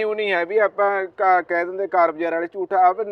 You ਨਹੀਂ ਹੈ ਵੀ ਆਪਾਂ ਕਾ- ਕਹਿ ਦਿੰਦੇ ਕਾਰ ਬਾਜ਼ਾਰ ਵਾਲੇ ਝੂਠ ਆਪ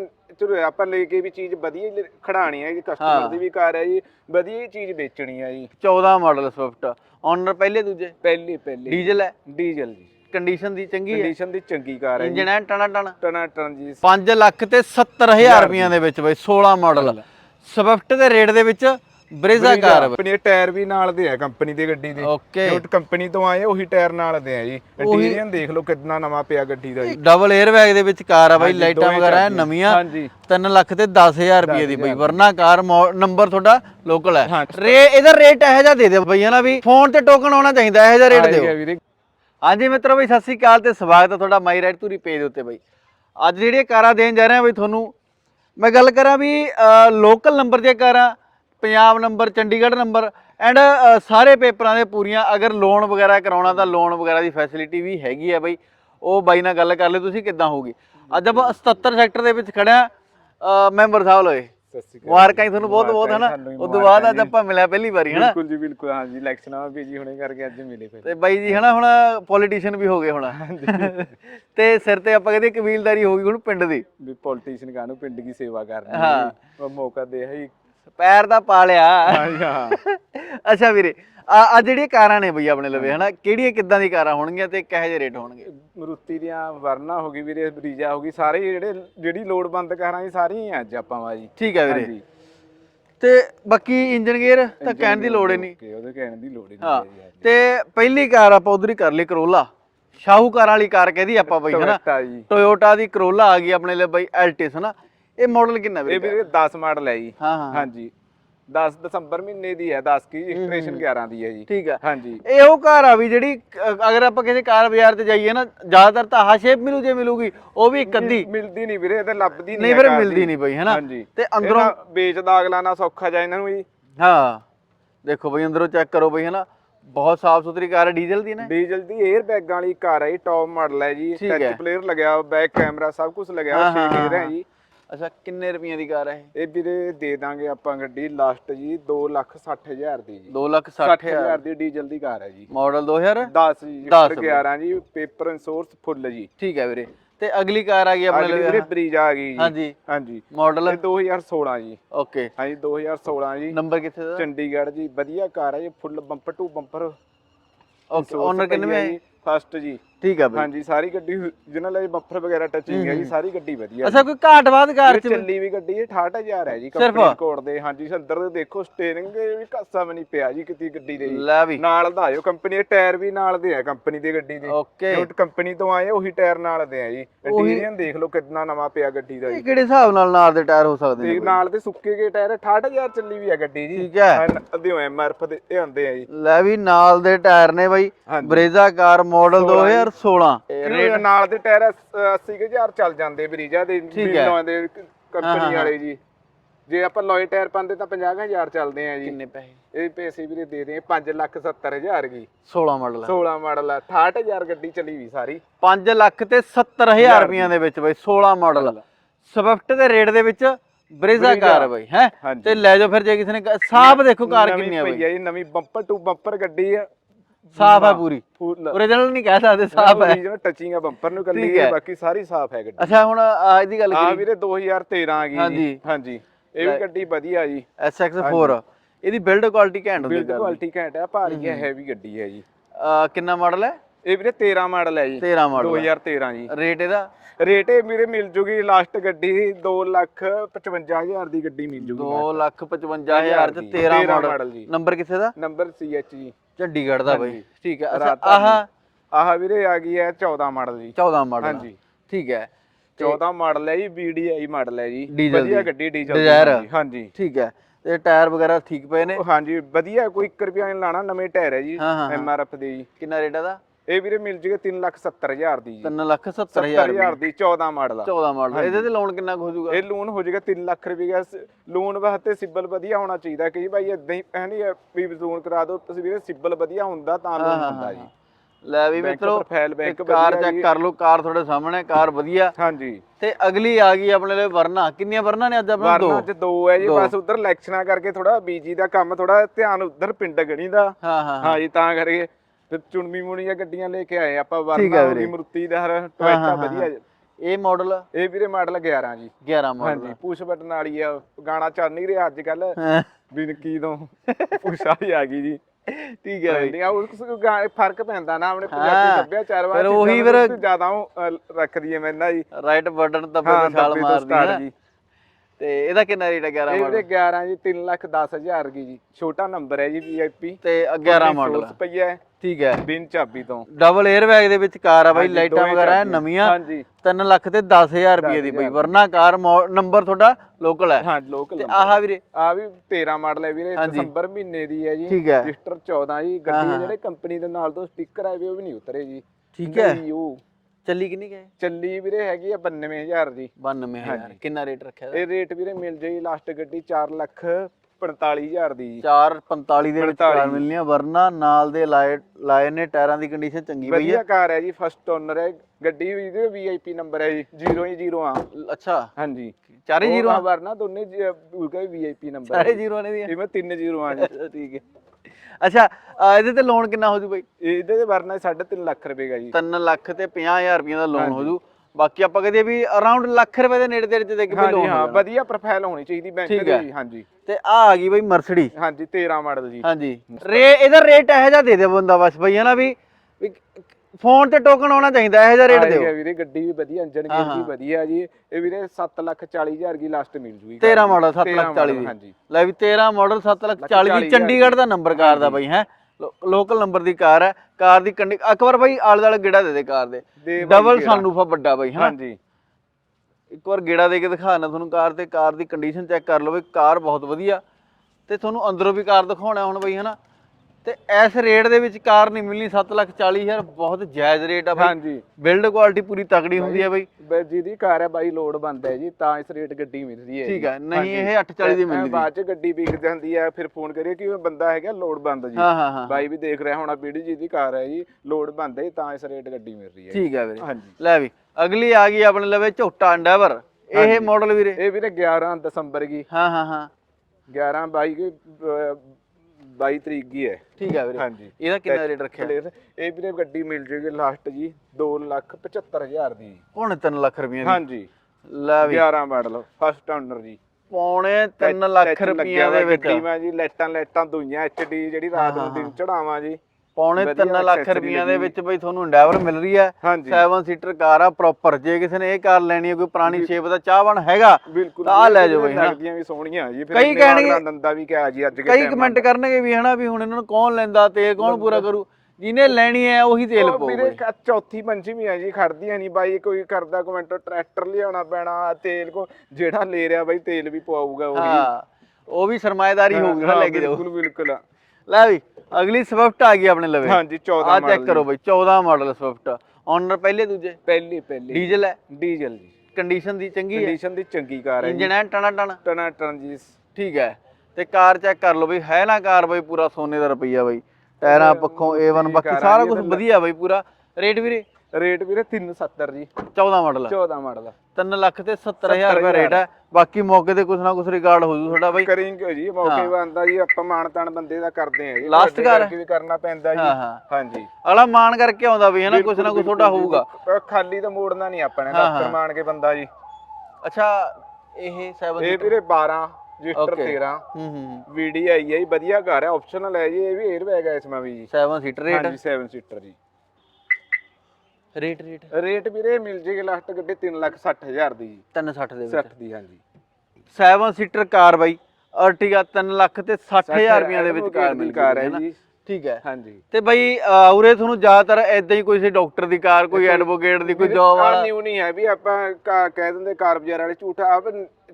ਚਲੋ ਆਪਾਂ ਲੈ ਕੇ ਵੀ ਚੀਜ਼ ਵਧੀਆ ਹੀ ਖੜਾਣੀ ਹੈ ਜੀ ਕਸਟਮਰ ਦੀ ਵੀ ਕਾਰ ਹੈ ਜੀ ਵਧੀਆ ਹੀ ਚੀਜ਼ ਵੇਚਣੀ ਹੈ ਜੀ। 14 ਮਾਡਲ ਸਵਿਫਟ ਓਨਰ ਪਹਿਲੇ ਦੂਜੇ? ਪਹਿਲੀ ਪਹਿਲੀ। ਡੀਜ਼ਲ ਹੈ? ਡੀਜ਼ਲ ਜੀ। ਕੰਡੀਸ਼ਨ ਦੀ ਚੰਗੀ ਹੈ? ਕੰਡੀਸ਼ਨ ਦੀ ਚੰਗੀ ਕਾਰ ਹੈ ਜੀ। ਇੰਜਨ ਹੈ ਟਣਾ ਟਣਾ ਟਨਾ ਟਨ ਜੀ। 5 ਲੱਖ ਤੇ 70000 ਰੁਪਈਆਂ ਦੇ ਵਿੱਚ ਬਈ 16 ਮਾਡਲ। ਸਵਿਫਟ ਦੇ ਰੇਟ ਦੇ ਵਿੱਚ ਬਰੇਜ਼ਾ ਕਾਰ ਬਈ। ਆਪਣੀ ਟਾਇਰ ਵੀ ਨਾਲ ਦੇ ਆ ਕੰਪਨੀ ਦੀ ਗੱਡੀ ਦੇ। ਓਕੇ ਕੰਪਨੀ ਤੋਂ ਆਏ ਉਹੀ ਟਾਇਰ ਨਾਲ ਦੇ ਆ ਜੀ। ਇੰਟੀਰੀਅਰ ਦੇਖ ਲਓ ਕਿੰਨਾ ਨਵਾਂ ਪਿਆ ਗੱਡੀ ਦਾ ਜੀ। ਡਬਲ 에ਅਰ ਬੈਗ ਦੇ ਵਿੱਚ ਕਾਰ ਆ ਬਾਈ ਲਾਈਟਾਂ ਵਗੈਰਾ। ਨਵੀਆਂ। ਹਾਂਜੀ। 3 ਲੱਖ ਤੇ 10000 ਰੁਪਏ ਦੀ ਬਈ। ਵਰਨਾ ਕਾਰ ਨੰਬਰ ਤੁਹਾਡਾ ਲੋਕਲ ਹੈ। ਰੇ ਇਹਦਾ ਰੇਟ ਇਹੋ ਜਿਹਾ ਦੇ ਦਿਓ ਬਈਆ ਨਾ ਵੀ। ਫੋਨ ਤੇ ਟੋਕਨ ਆਉਣਾ ਚਾਹੀਦਾ ਇਹੋ ਜਿਹਾ ਰੇਟ ਆ ਦਿਓ ਹਾਂਜੀ ਮਿੱਤਰੋ ਬਈ ਸਤਿ ਸ੍ਰੀ ਅਕਾਲ ਤੇ ਸਵਾਗਤ ਹੈ ਤੁਹਾਡਾ ਮਾਈ ਰਾਈਡ ਟੂਰੀ ਪੇਜ ਉੱਤੇ ਬਈ। ਅੱਜ ਜਿਹੜੀਆਂ ਕਾਰਾਂ ਦੇਣ ਜਾ ਰਹੇ ਹਾਂ ਬਈ ਤੁਹਾਨੂੰ ਮੈਂ ਗੱਲ ਕਰਾਂ ਵੀ ਲੋਕਲ ਨੰਬਰ ਦੀਆਂ ਕਾਰਾਂ Punjab number Chandigarh number and ਸਾਰੇ ਪੇਪਰਾਂ ਦੇ ਪੂਰੀਆਂ ਅਗਰ ਲੋਨ ਵਗੈਰਾ ਕਰਾਉਣਾ ਤਾਂ ਲੋਨ ਵਗੈਰਾ ਦੀ ਫੈਸਿਲਿਟੀ ਵੀ ਹੈਗੀ ਹੈ ਬਈ। ਉਹ ਬਾਈ ਨਾਲ ਗੱਲ ਕਰ ਲਿਓ ਤੁਸੀਂ ਕਿੱਦਾਂ ਹੋਊਗੀ। ਅੱਜ ਆਪਾਂ 77 ਸੈਕਟਰ ਦੇ ਵਿੱਚ ਖੜਿਆ ਮੈਂਬਰ ਸਾਹਿਬ ਲੋਏ ਮੁਬਾਰਕਾਂ ਜੀ ਤੁਹਾਨੂੰ ਬਹੁਤ ਬਹੁਤ ਹਨਾ? ਉਸ ਤੋਂ ਬਾਅਦ ਅੱਜ ਆਪਾਂ ਮਿਲਿਆ ਪਹਿਲੀ ਵਾਰੀ ਹਨਾ? ਬਿਲਕੁਲ ਜੀ ਬਿਲਕੁਲ ਹਾਂ ਜੀ ਇਲੈਕਸ਼ਨਾਂ ਵੀ ਜੀ ਹੁਣੇ ਕਰਕੇ ਅੱਜ ਮਿਲੇ ਫਿਰ। ਤੇ ਬਾਈ ਜੀ ਹਨਾ ਹੁਣ ਪੋਲੀਟੀਸ਼ੀਅਨ ਵੀ ਹੋ ਗਏ ਹੁਣ। ਤੇ ਸਿਰ ਤੇ ਆਪਾਂ ਕਹਿੰਦੇ ਕਬੀਲਦਾਰੀ ਹੋ ਗਈ ਹੁਣ ਪਿੰਡ ਦੀ। ਵੀ ਪੋਲੀਟੀਸ਼ੀਅਨ ਕਾਹਨੂੰ ਪਿੰਡ ਦੀ ਸੇਵਾ ਕਰਨੀ ਹੈ। ਮੌਕਾ ਦੇ ਹੈ ਪੈਰ ਦਾ ਪਾ ਲਿਆ। ਹਾਂ ਅੱਛਾ ਵੀਰੇ ਆ ਆ ਜਿਹੜੀਆਂ ਕਾਰਾਂ ਨੇ ਬਈ ਆਪਣੇ ਲਵੇ ਹਨਾ ਕਿਹੜੀਆਂ ਕਿੱਦਾਂ ਦੀ ਕਾਰਾਂ ਹੋਣਗੀਆਂ ਤੇ ਕਿਹੋ ਜਿਹੇ ਰੇਟ ਹੋਣਗੇ? ਮਰੂਤੀ ਦੀਆਂ ਵਰਨਾ ਹੋ ਗਈ ਵੀਰੇ ਬਰੀਜਾ ਹੋ ਗਈ ਸਾਰੇ ਜਿਹੜੇ ਜਿਹੜੀ ਲੋੜਵੰਦ ਕਾਰਾਂ ਜੀ ਸਾਰੀਆਂ ਹੀ ਅੱਜ ਆਪਾਂ ਵਾ ਜੀ ਠੀਕ ਹੈ ਵੀਰੇ। ਹਾਂਜੀ। ਤੇ ਬਾਕੀ ਇੰਜਨ ਗੇਅਰ ਤਾਂ ਕਹਿਣ ਦੀ ਲੋੜ ਹੀ ਨਹੀਂ। ਓਕੇ ਉਹਦੇ ਕਹਿਣ ਦੀ ਲੋੜ ਹੀ ਹਾਂ ਨਹੀਂ ਹੈ ਤੇ ਪਹਿਲੀ ਕਾਰ ਆਪਾਂ ਉਧਰ ਹੀ ਕਰ ਲਈ ਕਰੋਲਾ ਸ਼ਾਹੂਕਾਰ ਵਾਲੀ ਕਾਰ ਕਹਦੀ ਆਪਾਂ ਬਈ ਹਨਾ। ਜੀ। ਟੋਯੋਟਾ ਦੀ ਕਰੋਲਾ ਆ ਗਈ ਆਪਣੇ ਲਈ ਬਈ ਐਲਟਿਸ ਹਨਾ। ਇਹ ਮਾਡਲ ਕਿੰਨਾ ਇਹ ਵੀਰੇ ਵੀਰੇ 10 ਮਾਡਲ ਹੈ ਜੀ। ਹਾਂ ਹਾਂ ਹਾਂਜੀ। 10 ਦਸੰਬਰ ਮਹੀਨੇ ਦੀ ਹੈ 10 ਕੀ ਰਜਿਸਟ੍ਰੇਸ਼ਨ 11 ਦੀ ਹੈ ਜੀ। ਠੀਕ ਹੈ। ਹਾਂਜੀ। ਇਹ ਉਹ ਕਾਰ ਆ ਵੀ ਜਿਹੜੀ ਅ, ਅਗਰ ਆਪਾਂ ਕਿਸੇ ਕਾਰ ਬਾਜ਼ਾਰ ਤੇ ਜਾਈਏ ਨਾ ਜ਼ਿਆਦਾਤਰ ਤਾਂ ਆਹ ਸ਼ੇਪ ਮਿਲੂ ਜੇ ਮਿਲੂਗੀ ਉਹ ਵੀ ਇੱਕ ਅੱਧੀ। ਮਿਲਦੀ ਨਹੀਂ ਵੀਰੇ ਇਹ ਤਾਂ ਲੱਭਦੀ ਨਹੀਂ ਨਹੀਂ ਫਿਰ ਮਿਲਦੀ। ਨਹੀਂ ਬਈ ਹਨਾ ਹਾਂਜੀ। ਤੇ ਅੰਦਰੋਂ ਵੇਚਦਾ ਅਗਲਾ ਨਾ ਸੌਖਾ ਜਾ ਇਹਨਾਂ ਨੂੰ ਜੀ। ਹਾਂ। ਦੇਖੋ ਬਈ ਅੰਦਰੋਂ ਚੈੱਕ ਕਰੋ ਬਈ ਹਨਾ ਬਹੁਤ ਸਾਫ਼ ਸੁਥਰੀ ਕਾਰ ਹੈ ਡੀਜ਼ਲ ਦੀ ਨਾ? ਡੀਜ਼ਲ ਦੀ 에ਅਰ ਬੈਗਾਂ ਵਾਲੀ ਕਾਰ ਹੈ ਜੀ ਟੌਪ ਮਾਡਲ ਹੈ ਜੀ। ਠੀਕ ਹੈ। ਟੱਚ ਪਲੇਅਰ ਲੱਗਿਆ ਬੈਕ ਕੈਮਰਾ ਸਭ ਕੁਝ ਲੱਗਿਆ ਹਾਂ, ਹੋਇਆ ਹਾਂ, 6 ਗੇਅਰ ਹੈ ਹਾਂ। ਜੀ। ਅੱਛਾ ਕਿੰਨੇ ਰੁਪਈਆਂ ਦੀ ਕਾਰ ਹੈ ਇਹ? ਵੀਰੇ ਦੇ ਦਾਂਗੇ ਆਪਾਂ ਗੱਡੀ ਲਾਸਟ ਜੀ 260000 ਦੀ ਜੀ। 2 ਲੱਖ 60 60000 ਦੀ ਡੀਜ਼ਲ ਦੀ ਕਾਰ ਹੈ ਜੀ। ਮਾਡਲ 2000 10 ਜੀ 10 11 ਜੀ ਪੇਪਰ ਇੰਸ਼ੋਰੈਂਸ ਫੁੱਲ ਜੀ। ਠੀਕ ਹੈ ਵੀਰੇ। ਤੇ ਅਗਲੀ ਕਾਰ ਆ ਗਈ ਆਪਣੇ ਲਈ ਵੀਰੇ ਬਰੀਜਾ ਆ ਗਈ ਜੀ। ਹਾਂਜੀ। ਹਾਂਜੀ। ਮਾਡਲ? ਇਹ 2016 ਜੀ। ਓਕੇ। ਹਾਂਜੀ 2016 ਜੀ। ਨੰਬਰ ਕਿੱਥੇ ਦਾ? ਚੰਡੀਗੜ੍ਹ ਜੀ। ਵਧੀਆ ਕਾਰ ਹੈ ਜੀ full bumper to bumper okay owner ਕਿੰਨੇ ਹੈ ਫਸਟ ਜੀ। ਠੀਕ ਹੈ ਬਈ। ਹਾਂਜੀ ਸਾਰੀ ਗੱਡੀ ਜਿਹਨਾਂ ਲਈ ਬੰਪਰ ਵਗੈਰਾ ਟੱਚਿੰਗ ਹੈ ਜੀ ਸਾਰੀ ਗੱਡੀ ਵਧੀਆ ਅੱਛਾ ਕੋਈ ਘਾਟ ਬਾਅਦ ਕਾਰ ਚ ਚੱਲੀ ਵੀ ਗੱਡੀ ਇਹ 68000 ਹੈ ਜੀ? ਕੰਪਨੀ ਕੋਡ ਦੇ। ਹਾਂਜੀ ਅੰਦਰ ਦੇ ਦੇਖੋ ਸਟੀਅਰਿੰਗ ਵੀ ਕਾਸਾ ਵੀ ਨਹੀਂ ਪਿਆ ਜੀ ਕਿਤੇ ਗੱਡੀ ਦੇ ਲੈ ਵੀ। ਨਾਲ ਦਾ ਆਇਓ ਕੰਪਨੀ ਦੇ ਟਾਇਰ ਵੀ ਨਾਲ ਦੇ ਆ ਕੰਪਨੀ ਦੀ ਗੱਡੀ ਦੇ। ਓਕੇ। ਜੋ ਕੰਪਨੀ ਤੋਂ ਆਏ ਉਹੀ ਟਾਇਰ ਨਾਲ ਦੇ ਆ ਜੀ। ਇੰਟੀਰੀਅਰ ਦੇਖ ਲਓ ਕਿੰਨਾ ਨਵਾਂ ਪਿਆ ਗੱਡੀ ਦਾ ਜੀ। ਕਿਹੜੇ ਹਿਸਾਬ ਨਾਲ ਨਾਲ ਦੇ ਟਾਇਰ ਹੋ ਸਕਦੇ ਨੇ ਨਾਲ ਦੇ ਸੁੱਕੇ ਗਏ ਟਾਇਰ 68000 ਚੱਲੀ ਵੀ ਆ ਗੱਡੀ ਜੀ। ਠੀਕ ਹੈ। ਅੱਧੇ ਐਮਆਰਐਫ ਦੇ ਆਉਂਦੇ ਆ ਜੀ। ਲੈ ਵੀ ਨਾਲ ਦੇ ਟਾਇਰ ਨੇ ਬਾਈ। ਬਰੇਜ਼ਾ ਕਾਰ ਮਾਡਲ 2016 ਰੇਟ ਨਾਲ ਦੇ ਟਾਇਰ 80000 ਚੱਲ ਜਾਂਦੇ ਬਰੀਜਾ ਦੇ। ਮਿਲੋਂ ਦੇ ਕੰਪਨੀ ਵਾਲੇ ਜੀ। ਜੇ ਆਪਾਂ ਲੋਏ ਟਾਇਰ ਪਾਉਂਦੇ ਤਾਂ 50000 ਚੱਲਦੇ ਆ ਜੀ। ਕਿੰਨੇ ਪੈਸੇ? ਇਹ ਪੈਸੇ ਵੀਰੇ ਦੇ ਦੇ 5 ਲੱਖ 70000 ਦੀ 16 ਮਾਡਲ 16 ਮਾਡਲ ਆ। 68000 ਗੱਡੀ ਚੱਲੀ ਵੀ ਸਾਰੀ। 5 ਲੱਖ ਤੇ 70000 ਰੁਪਈਆਂ ਦੇ। ਵਿੱਚ ਬਾਈ 16 ਮਾਡਲ ਸਵਿਫਟ ਦੇ ਰੇਟ ਦੇ ਵਿੱਚ ਬਰੇਜ਼ਾ ਕਾਰ ਬਾਈ ਹੈ। ਤੇ ਲੈ ਜਾਓ ਫਿਰ ਜੇ ਕਿਸੇ ਨੇ ਸਾਫ਼ ਦੇਖੋ ਕਾਰ ਨਵੀਂ ਕਿੰਨੀ ਆ ਪਈ ਬਾਈ। ਆ ਜੀ ਨਵੀਂ ਬੰਪਰ ਟੂ ਬੰਪਰ ਗੱਡੀ ਆ। ਸਾਫ਼ ਹੈ ਪੂਰੀ। ਓਰੀਜਨਲ ਨਹੀਂ ਕਹਿ ਸਕਦੇ ਸਾਫ਼ ਹੈ। original ਟੱਚਿੰਗ ਆ ਬੰਪਰ ਨੂੰ ਕੱਲੀ ਹੈ। ਬਾਕੀ ਸਾਰੀ ਸਾਫ਼ ਹੈ ਗੱਡੀ। ਅੱਛਾ ਹੁਣ ਆ ਇਹਦੀ ਗੱਲ ਆ ਕਰੀ ਵੀਰੇ 2013 ਆ ਗਈ ਹਾਂਜੀ। ਜੀ। ਹਾਂਜੀ। ਇਹ ਵੀ ਗੱਡੀ ਵਧੀਆ ਜੀ। SX4 ਇਹਦੀ ਬਿਲਡ ਕੁਆਲਿਟੀ ਘੈਂਟ ਹੁੰਦੀ ਬਿਲਡ ਹੈ ਕੁਆਲਿਟੀ ਘੈਂਟ ਹੈ ਭਾਰੀ ਹੈ ਹੈਵੀ ਗੱਡੀ ਹੈ ਜੀ। ਆ ਕਿੰਨਾ ਮਾਡਲ ਹੈ? ਇਹ ਵੀਰੇ 13 ਮਾਡਲ ਹੈ ਜੀ। 13 ਮਾਡਲ 2013 ਜੀ। ਰੇਟ ਇਹਦਾ? ਰੇਟ ਇਹ ਵੀਰੇ ਮਿਲ ਜੂਗੀ ਲਾਸਟ ਗੱਡੀ 2 ਲੱਖ 55000 ਦੀ ਗੱਡੀ ਮਿਲ ਜੂਗੀ। 2 ਲੱਖ 55000 ਚ 13 ਮਾਡਲ ਨੰਬਰ ਕਿੱਥੇ ਦਾ? ਨੰਬਰ CH ਜੀ ਚੰਡੀਗੜ੍ਹ ਦਾ ਬਾਈ। ਠੀਕ ਹੈ ਅੱਛਾ ਆਹ ਆਹ ਵੀਰੇ ਆ ਗਈ ਹੈ 14 ਮਾਡਲ ਜੀ। 14 ਮਾਡਲ ਹਾਂਜੀ। ਠੀਕ ਹੈ। 14 ਮਾਡਲ ਹੈ ਜੀ VDI ਮਾਡਲ ਹੈ ਜੀ। ਡੀਜ਼ਲ ਵਧੀਆ ਦੀ। ਗੱਡੀ ਡੀਜ਼ਲ ਦੀ। Desire। ਹਾਂਜੀ, ਹਾਂਜੀ। ਠੀਕ ਹੈ। ਤੇ ਟਾਇਰ ਵਗੈਰਾ ਠੀਕ ਪਏ ਨੇ? ਉਹ ਹਾਂਜੀ ਵਧੀਆ। ਕੋਈ 1 ਰੁਪਿਆ ਨਹੀਂ ਲਾਣਾ ਨਵੇਂ ਟਾਇਰ ਹੈ ਜੀ ਹਾਂ, ਹਾਂ, ਹਾਂ। MRF ਦੇ ਜੀ। ਕਿੰਨਾ ਰੇਟ ਇਹਦਾ? ਇਹ ਵੀਰੇ ਮਿਲ ਜੂਗੇ 3 ਲੱਖ 70000 ਦੀ ਜੀ। 3 ਲੱਖ 70000 70000 ਦੀ। 14 ਮਾਡਲ ਆ। 14 ਮਾਡਲ। ਇਹਦੇ ਤੇ ਲੋਨ ਕਿੰਨਾ ਹੋ ਜਾਊਗਾ? ਇਹ ਲੋਨ ਹੋ ਜਾਏਗਾ 3 ਲੱਖ ਰੁਪਏ ਲੋਨ ਵਾਸਤੇ ਸਿਬਲ ਵਧੀਆ ਹੋਣਾ ਚਾਹੀਦਾ ਕਿ ਜੀ ਭਾਈ ਇਦਾਂ ਹੀ ਐ ਨਹੀਂ ਵੀ ਲੋਨ ਕਰਾ ਦਿਓ। ਤੁਸੀਂ ਵੀਰੇ ਸਿਬਲ ਵਧੀਆ ਹੁੰਦਾ ਤਾਂ ਲੋਨ ਹੁੰਦਾ ਜੀ। ਲੈ ਵੀ ਮਿੱਤਰੋ ਕਾਰ ਚੈੱਕ। ਕਰ ਲਓ ਕਾਰ ਤੁਹਾਡੇ ਸਾਹਮਣੇ ਕਾਰ ਵਧੀਆ। ਹਾਂਜੀ। ਤੇ ਅਗਲੀ ਆ ਗਈ ਆਪਣੇ ਲਈ ਵਰਨਾ। ਕਿੰਨੀਆਂ ਵਰਨਾ ਨੇ ਅੱਜ ਆਪਣੇ? ਵਰਨਾ ਦੋ। ਚ ਦੋ ਹੈ ਜੀ। ਬਸ ਉਧਰ ਇਲੈਕਸ਼ਨਾਂ ਕਰਕੇ ਥੋੜਾ ਬੀਜੀ ਦਾ ਕੰਮ ਥੋੜਾ ਧਿਆਨ ਉਧਰ ਪਿੰਡ ਗਣੀ ਦਾ। ਹਾਂ ਹਾਂ। ਹਾਂ ਜੀ ਤਾਂ ਕਰਕੇ ਫਿਰ ਚੁਣਮੀ ਮੁਣੀਆਂ ਗੱਡੀਆਂ ਲੈ ਕੇ ਆਏ ਆਪਾਂ ਠੀਕ ਹੈ ਵਰਨਾ ਵੀਰੇ। ਦਾ ਹਰ ਹਾਂ, ਟੋਇਟਾ ਹਾਂ, ਵਧੀਆ ਜੀ। ਇਹ ਮਾਡਲ ਇਹ ਵੀਰੇ ਮਾਡਲ 11 ਜੀ। 11 ਮਾਡਲ ਹਾਂਜੀ ਪੁਸ਼ ਬਟਨ ਵਾਲੀ ਆ ਗਾਣਾ ਚੱਲ ਨਹੀਂ ਰਿਹਾ ਅੱਜ ਕੱਲ ਹਾਂ। ਬਿਨ ਕੀ ਤੋਂ ਪੁਸ਼ ਵਾਲੀ ਆ ਗਈ ਜੀ। ਠੀਕ ਹੈ ਬਈ। ਆ ਉਸ ਗਾ- ਫ਼ਰਕ ਪੈਂਦਾ ਨਾ ਆਪਣੇ ਹਾਂ, ਪੰਜਾਬੀ ਸੱਭਿਆਚਾਰ ਫਿਰ ਵਾਲੇ ਉਹੀ ਫਿਰ- ਜ਼ਿਆਦਾ ਰੱਖਦੀ ਐ ਮੈਨਾਂ ਜੀ। ਰਾਈਟ ਬਟਨ ਦੱਬੇ ਹਾਂ ਤੇ ਛਾਲ ਦੱਬੇ ਤੋਂ ਮਾਰਦੀ start ਹੈ ਜੀ ਤੇ ਇਹਦਾ ਕਿੰਨਾ ਰੇਟ ਹੈ 11 ਇਹ ਮਾਡਲ ਵੀਰੇ 11 ਜੀ 3 ਲੱਖ 10 ਹਜ਼ਾਰ ਕੀ ਜੀ। ਛੋਟਾ ਨੰਬਰ ਹੈ ਜੀ ਵੀਆਈਪੀ ਤੇ 11 ਮਾਡਲ ਰੁਪਈਆ ਠੀਕ ਹੈ। ਬਿਨ ਚਾਬੀ ਤੋਂ। ਡਬਲ 에ਅਰ ਬੈਗ ਦੇ ਵਿੱਚ ਕਾਰ ਆ ਬਾਈ ਹਾਂਜੀ, ਲਾਈਟਾਂ ਦੋਵੇਂ ਵਗੈਰਾ ਐਨ। ਨਵੀਆਂ। ਹਾਂਜੀ। 3 ਲੱਖ ਤੇ 10000 ਰੁਪਏ ਦੀ ਬਾਈ ਵਰਨਾ ਕਾਰ ਨੰਬਰ ਤੁਹਾਡਾ ਲੋਕਲ ਹੈ। ਹਾਂ ਲੋਕਲ ਤੇ ਆਹ ਵੀਰੇ? ਆ ਵੀ 13 ਮਾਡਲ ਹੈ ਵੀਰੇ ਹਾਂਜੀ। ਦਸੰਬਰ ਮਹੀਨੇ ਦੀ ਹੈ ਜੀ। ਠੀਕ ਹੈ। ਰਜਿਸਟਰ 14 ਜੀ। ਹਾਂ, ਗੱਡੀ ਹਾਂ। ਦੇ ਜਿਹੜੇ ਕੰਪਨੀ ਦੇ ਨਾਲ ਤੋਂ ਸਟicker ਆਏ ਵੇ ਉਹ ਵੀ ਨਹੀਂ ਉਤਰੇ ਜੀ। ਠੀਕ ਹੈ। ਨਹੀਂ, ਉਹ ਚੱਲੀ ਕਿੰਨੀ ਗਏ ਚੱਲੀ ਵੀਰੇ ਹੈਗੀ ਆ 92000 ਜੀ 92000 ਹਾਂਜੀ। ਕਿੰਨਾ ਰੇਟ ਰੱਖਿਆ ਇਹਦਾ? ਇਹ ਰੇਟ ਵੀਰੇ ਮਿਲ ਜਾਈ ਲਾਸਟ ਗੱਡੀ 4 ਲੱਖ 45000 ਦੀ। ਜੀ 445 ਦੇ ਵਿੱਚ ਕਾਰ 45 ਮਿਲਣੀ ਆ ਵਰਨਾ ਨਾਲ ਦੇ ਲਾਏ ਲਾਏ ਨੇ ਟਾਇਰਾਂ ਦੀ ਕੰਡੀਸ਼ਨ ਚੰਗੀ ਪਈ ਵਧੀਆ ਹੈ ਕਾਰ ਹੈ ਜੀ ਫਸਟ ਓਨਰ ਹੈ। ਗੱਡੀ ਵੀ ਇਹਦੇ ਵੀਆਈਪੀ ਨੰਬਰ ਹੈ ਜੀ 0 ਹੀ 0 ਆ। ਅੱਛਾ। ਹਾਂਜੀ। ਚਾਰੇ ਜ਼ੀਰੋ ਵਰਨਾ ਦੋਨੇ ਵੀਆਈਪੀ ਨੰਬਰ ਹੈ ਜ਼ੀਰੋ ਨੇ ਦੀਆਂ ਮੈਂ ਤਿੰਨ ਜ਼ੀਰੋ ਆ ਜੀ। ਠੀਕ ਹੈ। ਅੱਛਾ ਇਹਦੇ ਤੇ ਲੋਨ ਕਿੰਨਾ ਹੋ ਜੂ ਬਾਈ? ਇਹਦੇ ਦੇ ਵਰਨਾ 3.5 ਲੱਖ ਰੁਪਏ ਦਾ ਜੀ। 3 ਲੱਖ ਤੇ 50000 ਰੁਪਏ ਦਾ ਲੋਨ ਹੋ ਜੂ ਬਾਕੀ ਆਪਾਂ ਕਹਦੇ ਵੀ ਅਰਾਊਂਡ ਲੱਖ ਰੁਪਏ ਦੇ ਨੇੜੇ ਤੇੜੇ ਚ ਦੇ ਕੇ ਵੀ ਹਾਂਜੀ ਲੋਨ ਹਾਂ ਵਧੀਆ ਪ੍ਰੋਫਾਈਲ ਹੋਣੀ ਚਾਹੀਦੀ ਬੈਂਕ ਠੀਕ ਦੀ ਹੈ। ਹਾਂਜੀ। ਤੇ ਆ ਆ ਗਈ ਬਾਈ ਮਰਸਡੀ ਹਾਂਜੀ 13 ਮਾਡਲ ਜੀ। ਹਾਂਜੀ। ਰੇ ਇਹਦਾ ਰੇਟ ਇਹੋ ਜਿਹਾ ਦੇ ਦੇ ਬੰਦਾ ਬਸ ਬਈ ਹੈ ਨਾ ਵੀ ਫੋਨ ਤੇ ਟੋਕਨ ਆਉਣਾ ਚਾਹੀਦਾ ਇਹੋ ਜਿਹਾ ਰੇਟ ਦਿਓ। ਵੀਰੇ ਗੱਡੀ ਵੀ ਵਧੀਆ ਇੰਜਨ ਗੇਅਰ ਵੀ। ਵਧੀਆ ਜੀ। ਇਹ ਵੀਰੇ 7 ਲੱਖ 40 ਹਜ਼ਾਰ ਦੀ ਲਾਸਟ ਮਿਲ ਜੂਗੀ 13 ਮਾਡਲ 7 13 ਲੱਖ 40 model, ਦੀ। ਲੈ ਵੀ 13 ਮਾਡਲ 7 ਲੱਖ 40 ਦੀ ਚੰਡੀਗੜ੍ਹ ਦਾ ਨੰਬਰ ਕਾਰ ਦਾ ਬਾਈ ਹੈ। ਲੋਕਲ ਨੰਬਰ ਦੀ ਕਾਰ ਹੈ। ਕਾਰ ਦੀ ਕੰਡੀ ਇੱਕ ਵਾਰ ਬਾਈ ਆਲੇ ਦੁਆਲੇ ਗੇੜਾ ਦੇ ਦੇ ਕਾਰ ਦੇ। ਬਾਈ ਡਬਲ। ਸਨਰੂਫ ਆ ਵੱਡਾ ਬਾਈ ਹੈ। ਹਾਂਜੀ। ਇੱਕ ਵਾਰ ਗੇੜਾ ਦੇ ਕੇ ਦਿਖਾਣਾ ਤੁਹਾਨੂੰ ਕਾਰ ਤੇ। ਕਾਰ ਦੀ ਕੰਡੀਸ਼ਨ ਚੈੱਕ ਕਰ ਲਓ ਵੀ ਕਾਰ ਬਹੁਤ ਵਧੀਆ। ਤੇ ਤੁਹਾਨੂੰ ਅੰਦਰੋਂ ਵੀ ਕਾਰ ਦਿਖਾਉਣਾ ਹੁਣ ਬਈ ਹਨਾ ਤੇ ਇਸ ਰੇਟ ਦੇ ਵਿੱਚ ਕਾਰ ਨਹੀਂ ਮਿਲਣੀ 7 ਲੱਖ 40 ਹਜ਼ਾਰ ਬਹੁਤ ਜਾਇਜ਼ ਰੇਟ ਆ ਬਾਈ। ਹਾਂਜੀ। ਬਿਲਡ ਕੁਆਲਿਟੀ ਪੂਰੀ ਤਕੜੀ ਹੁੰਦੀ ਹੈ ਬਾਈ। ਬਈ ਜਿਹਦੀ ਕਾਰ ਹੈ ਬਾਈ ਲੋਡ ਬੰਦਾ ਹੈ ਜੀ ਤਾਂ ਇਸ ਰੇਟ ਗੱਡੀ ਮਿਲਦੀ ਹੈ ਠੀਕ ਜੀ। ਹੈ ਨਹੀਂ। ਇਹ 840 ਦੀ ਮਿਲਦੀ ਬਾਅਦ ਚ ਗੱਡੀ ਵਿਕ ਜਾਂਦੀ ਹੈ ਫਿਰ ਫੋਨ ਕਰੀਏ ਕਿ ਬੰਦਾ ਹੈਗਾ ਲੋਡ ਬੰਦ ਜੀ। ਬਾਈ ਵੀ ਦੇਖ ਰਿਹਾ ਹੋਣਾ ਪੀੜੀ ਜੀ ਦੀ ਕਾਰ ਹੈ ਜੀ ਲੋਡ ਬੰਦ ਹੈ ਤਾਂ ਇਸ ਰੇਟ ਗੱਡੀ ਮਿਲ ਰਹੀ ਹੈ ਜੀ। ਠੀਕ ਹੈ ਵੀਰੇ। ਹਾਂਜੀ। ਲੈ ਵੀ ਅਗਲੀ ਆ ਗਈ ਆਪਣੇ ਲਵੇ ਝੋਟਾ ਅੰਡਾਵਰ ਇਹ। ਮਾਡਲ ਵੀਰੇ। ਇਹ ਵੀਰੇ 11 ਦਸੰਬਰ ਦੀ ਹਾਂ ਹਾਂ ਹਾਂ। 11 22 ਕੀ, ਅਹ, 22 ਤਰੀਕ ਦੀ ਹੈ। ਠੀਕ ਹੈ ਵੀਰੇ। ਹਾਂਜੀ। ਇਹਦਾ ਕਿੰਨਾ ਰੇਟ ਰੱਖਿਆ। ਇਹ ਵੀਰੇ ਗੱਡੀ ਮਿਲ ਜੇਗੀ ਲਾਸਟ ਜੀ 2 ਲੱਖ 75 ਹਜ਼ਾਰ ਦੀ। ਪੌਣੇ 3 ਲੱਖ ਰੁਪਏ ਦੀ। ਹਾਂਜੀ। ਲੈ ਵੀ। 11 ਮਾਡਲ ਫਸਟ ਓਨਰ ਜੀ। ਪੌਣੇ 3 ਲੱਖ ਰੁਪਏ ਲੱਗਿਆ ਦੇ ਵਿੱਚ। ਗੱਡੀ ਮੈਂ ਜੀ ਲਾਈਟਾਂ ਲਾਈਟਾਂ ਦੁਈਆਂ ਐਚਡੀ ਜਿਹੜੀ ਰਾਤ ਨੂੰ ਦਿਨ ਚੜਾਵਾਂ ਜੀ। ਪੌਣੇ ਵਧੀਆ 3 ਲੱਖ ਰੁਪਈਆਂ ਦੇ ਵਿੱਚ ਬਈ ਤੁਹਾਨੂੰ ਐਂਡਾਵਰ ਮਿਲ ਰਹੀ ਹੈ। ਹਾਂਜੀ। 7 ਸੀਟਰ ਕਾਰ ਆ ਪ੍ਰੋਪਰ ਜੇ ਕਿਸੇ ਨੇ ਇਹ ਕਾਰ ਲੈਣੀ ਹੈ ਕੋਈ ਪੁਰਾਣੀ ਸ਼ੇਪ ਦਾ ਚਾਹਵਣ ਹੈਗਾ ਤਾਂ ਆਹ ਲੈ ਜਾਓ ਬਈ, ਹਨਾ। ਲੱਗਦੀਆਂ ਵੀ ਸੋਹਣੀਆਂ ਜੀ ਫਿਰ ਕਈ ਕਹਿਣਗੇ- ਦੰਦਾ ਵੀ ਕਿਹਾ ਜੀ ਅੱਜ ਕਈ ਕਮੈਂਟ ਕਰਨਗੇ ਵੀ ਹਨਾ ਵੀ ਹੁਣ ਇਹਨਾਂ ਨੂੰ ਕੌਣ ਲੈਂਦਾ ਤੇਲ ਕੌਣ ਪੂਰਾ ਕਰੂ? ਜਿਹਨੇ ਲੈਣੀ ਹੈ ਉਹੀ ਤੇਲ ਵੀਰੇ ਕ- ਚੌਥੀ ਪੰਜਵੀਂ ਆ ਜੀ ਖੜਦੀਆਂ ਨਹੀਂ ਬਾਈ ਕੋਈ ਕਰਦਾ ਕਮੈਂਟ ਟਰੈਕਟਰ ਲਿਆਉਣਾ ਪੈਣਾ ਤੇਲ ਕੋ ਜਿਹੜਾ ਲੈ ਰਿਹਾ ਬਾਈ ਤੇਲ ਵੀ ਪਵਾਊਗਾ ਉਹ। ਵੀ ਸਰਮਾਏਦਾਰੀ ਹੋਊਗੀ ਨਾ ਲੈ ਕੇ ਜਾਓ। ਬਿਲਕੁਲ ਬਿਲਕੁਲ ਲੈ ਵੀ ਅਗਲੀ ਸਵਿਫਟ ਆ ਗਈ ਆਪਣੇ ਲਵੇ। ਹਾਂਜੀ 14 ਆ ਮਾਡਲ ਚੈੱਕ ਕਰੋ ਬਈ 14 ਮਾਡਲ ਸਵਿਫਟ ਓਨਰ ਪਹਿਲੇ ਦੂਜੇ? ਪਹਿਲੀ ਪਹਿਲੀ। ਡੀਜ਼ਲ ਹੈ? ਡੀਜ਼ਲ ਜੀ। ਕੰਡੀਸ਼ਨ ਦੀ ਚੰਗੀ ਹੈ? ਕੰਡੀਸ਼ਨ ਦੀ ਚੰਗੀ ਕਾਰ ਹੈ ਇੰਜਨ ਹੈ? ਟਣਾ ਟਣਾ? ਟਨਾ ਟਨ ਜੀ। ਠੀਕ ਹੈ। ਤੇ ਕਾਰ ਚੈੱਕ ਕਰ ਲਓ ਬਈ ਹੈ ਨਾ ਕਾਰ ਬਈ ਪੂਰਾ ਸੋਨੇ ਦਾ ਰੁਪਈਆ ਬਈ। ਟਾਇਰਾਂ ਪੱਖੋਂ A1 ਬਾਕੀ ਸਾਰਾ ਕੁਝ। ਵਧੀਆ ਬਈ ਪੂਰਾ। ਰੇਟ ਵੀਰੇ? ਰੇਟ ਵੀਰੇ 370 ਜੀ। 14 ਮਾਡਲ 14 ਮਾਡਲ 3 ਲੱਖ ਤੇ 70000 ਰੁਪਏ ਰੇਟ ਹੈ ਬਾਕੀ ਮੌਕੇ ਤੇ ਕੁਝ ਨਾ ਕੁਝ ਰਿਕਾਰਡ ਹੋ ਜੂ ਤੁਹਾਡਾ ਬਈ। ਕਰਿੰਗੇ ਜੀ? ਮੌਕੇ ਬੰਦਾ ਜੀ ਆਪਾਂ ਮਾਣ ਤਾਣ ਬੰਦੇ ਦਾ ਕਰਦੇ ਆ ਜੀ। ਤੁਹਾਡੇ ਕਾਰ। ਵੀ ਕਰਨਾ ਪੈਂਦਾ ਜੀ। ਹਾਂ ਹਾਂ। ਹਾਂਜੀ। ਅਗਲਾ ਮਾਨ ਕਰਕੇ ਆਉਂਦਾ ਬਈ ਹਨਾ? ਕੁਝ ਨਾ ਕੁਝ ਤੁਹਾਡਾ ਹੋਊਗਾ। ਖਾਲੀ ਤਾਂ ਮੋੜਨਾ ਨਹੀਂ ਆਪਾਂ ਨੇ ਹਾਂ, ਡਾਕਟਰ ਹਾਂ। ਮਾਣ ਕੇ ਬੰਦਾ ਜੀ। ਅੱਛਾ ਇਹ 7 ਇਹ ਵੀਰੇ 12 ਰਜਿਸਟਰ Okay. 13 ਹੂੰ ਹੂੰ ਵੀਡੀ ਆਈ ਹੈ ਜੀ ਵਧੀਆ ਘਰ ਹੈ ਆਪਸ਼ਨਲ ਹੈ ਜੀ ਇਹ ਵੀ 에ਅਰ ਬੈਗ ਹੈ ਇਸਮਾ ਵੀ ਜੀ। 7 ਸੀਟਰ ਰੇਟ ਹਾਂਜੀ 7 ਸੀਟਰ ਜੀ। Rate rate. ਰੇਟ ਵੀਰੇ ਮਿਲ ਜੇਗੀ ਲਾਸਟ ਗੱਡੀ 3 ਲੱਖ 60 ਹਜ਼ਾਰ ਦੀ ਜੀ। 360 ਦੇ ਵਿੱਚ। 60 ਦੀ ਹਾਂਜੀ। 7 ਸੀਟਰ ਕਾਰ ਬਾਈ ਅਰਟੀਗਾ 3 ਲੱਖ ਤੇ 60000 ਰੁਪਏ ਦੇ ਵਿੱਚ ਕਾਰ ਮਿਲ ਕਾਰ ਹੈ ਜੀ। ਠੀਕ ਹੈ। ਹਾਂਜੀ। ਤੇ ਬਈ ਉਰੇ ਤੁਹਾਨੂੰ ਜ਼ਿਆਦਾਤਰ ਐਦਾਂ ਹੀ ਕੋਈ ਸੀ ਡਾਕਟਰ ਦੀ ਕਾਰ ਕੋਈ ਐਡਵੋਕੇਟ ਦੀ ਕੋਈ ਜੌਬ ਵਾਲਾ। ਨਿਊ ਨਹੀਂ ਹੈ ਵੀ ਆਪਾਂ ਕਹਿ ਦਿੰਦੇ ਕਾਰ ਬਾਜ਼ਾਰ ਵਾਲੇ ਝੂਠ ਆਪ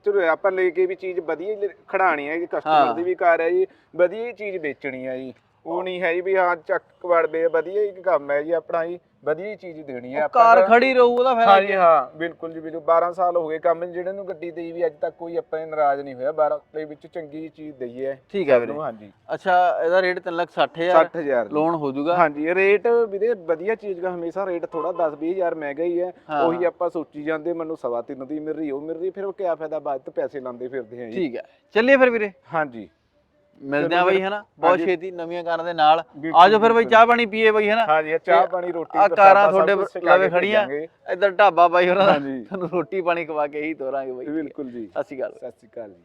ਚਲੋ ਆਪਾਂ ਲੈ ਕੇ ਵੀ ਚੀਜ਼ ਵਧੀਆ ਖੜਾਣੀ ਹੈ ਜੀ ਕਸਟਮਰ ਦੀ ਵੀ ਕਾਰ ਹੈ ਜੀ ਵਧੀਆ ਹੀ ਚੀਜ਼ ਵੇਚਣੀ ਹੈ ਜੀ। ਉਹ ਨਹੀਂ ਹੈ ਜੀ ਵੀ ਹਾਂ ਚੱਕ ਵੜਦੇ ਵਧੀਆ ਹੀ ਕੰਮ ਹੈ ਜੀ ਆਪਣਾ ਜੀ। ਵਧੀਆ ਹੀ ਚੀਜ਼ ਦੇਣੀ ਹੈ ਆਪਾਂ ਕਾਰ ਨੂੰ। ਖੜੀ ਰਹੂ ਉਹਦਾ ਫਾਇਦਾ ਹਾਂਜੀ ਹਾਂ ਬਿਲਕੁਲ ਜੀ ਬਿਲਕੁਲ। 12 ਸਾਲ ਹੋ ਗਏ ਕੰਮ ਜਿਹੜੇ ਨੂੰ ਗੱਡੀ ਦੇਈ ਵੀ ਅੱਜ ਤੱਕ ਕੋਈ ਆਪਾਂ ਨੇ ਨਾਰਾਜ਼ ਨਹੀਂ ਹੋਇਆ। 12 ਦੇ ਵਿੱਚ ਚੰਗੀ ਚੀਜ਼ ਦਈ ਹੈ। ਠੀਕ ਹੈ ਵੀਰੇ। ਹਾਂਜੀ। ਅੱਛਾ ਇਹਦਾ ਰੇਟ 3 ਲੱਖ 60000 60000 ਲੋਨ ਹੋ ਜਾਊਗਾ। ਹਾਂਜੀ ਰੇਟ ਵੀਰੇ ਵਧੀਆ ਚੀਜ਼ ਦਾ ਹਮੇਸ਼ਾ ਰੇਟ ਥੋੜਾ 10 20000 ਮਹਿੰਗਾ ਹੀ ਹੈ। ਹਾਂ। ਉਹੀ ਆਪਾਂ ਸੋਚੀ ਜਾਂਦੇ ਮੈਨੂੰ ਸਵਾ ਤਿੰਨ ਦੀ ਮਿਲ ਰਹੀ ਉਹ ਮਿਲ ਰਹੀ ਫਿਰ ਉਹ ਕਿਆ ਫਾਇਦਾ ਬਾਅਦ ਤੋਂ ਪੈਸੇ ਲਾਉਂਦੇ ਫਿਰਦੇ ਆ ਜੀ। ਠੀਕ ਹੈ। ਚੱਲੀਏ ਫਿਰ ਵੀਰੇ। ਹਾਂਜੀ। ਮਿਲਦੇ ਆ ਬਈ ਹਨਾ? ਬਹੁਤ ਹਾਂਜੀ। ਛੇਤੀ ਨਵੀਆਂ ਕਾਰਾਂ ਦੇ ਨਾਲ। ਬਿਲਕੁਲ, ਆਜੋ ਫਿਰ ਬਈ ਬਿਲਕੁਲ। ਚਾਹ ਪਾਣੀ ਪੀਏ ਬਈ ਹਨਾ? ਹਾਂਜੀ ਚਾਹ ਪਾਣੀ ਰੋਟੀ ਆ ਕਾਰਾਂ ਤੁਹਾਡੇ ਲਵੇ ਖੜੀਆਂ। ਇੱਧਰ ਢਾਬਾ ਬਾਈ ਹੋਰਾਂ ਦਾ। ਹਾਂਜੀ। ਤੁਹਾਨੂੰ ਰੋਟੀ ਪਾਣੀ ਖਵਾ ਕੇ ਹੀ ਤੋਰਾਂਗੇ ਬਈ। ਬਿਲਕੁਲ ਜੀ। ਸਤਿ ਸ਼੍ਰੀ ਅਕਾਲ ਸਤਿ ਸ਼੍ਰੀ ਅਕਾਲ ਜੀ।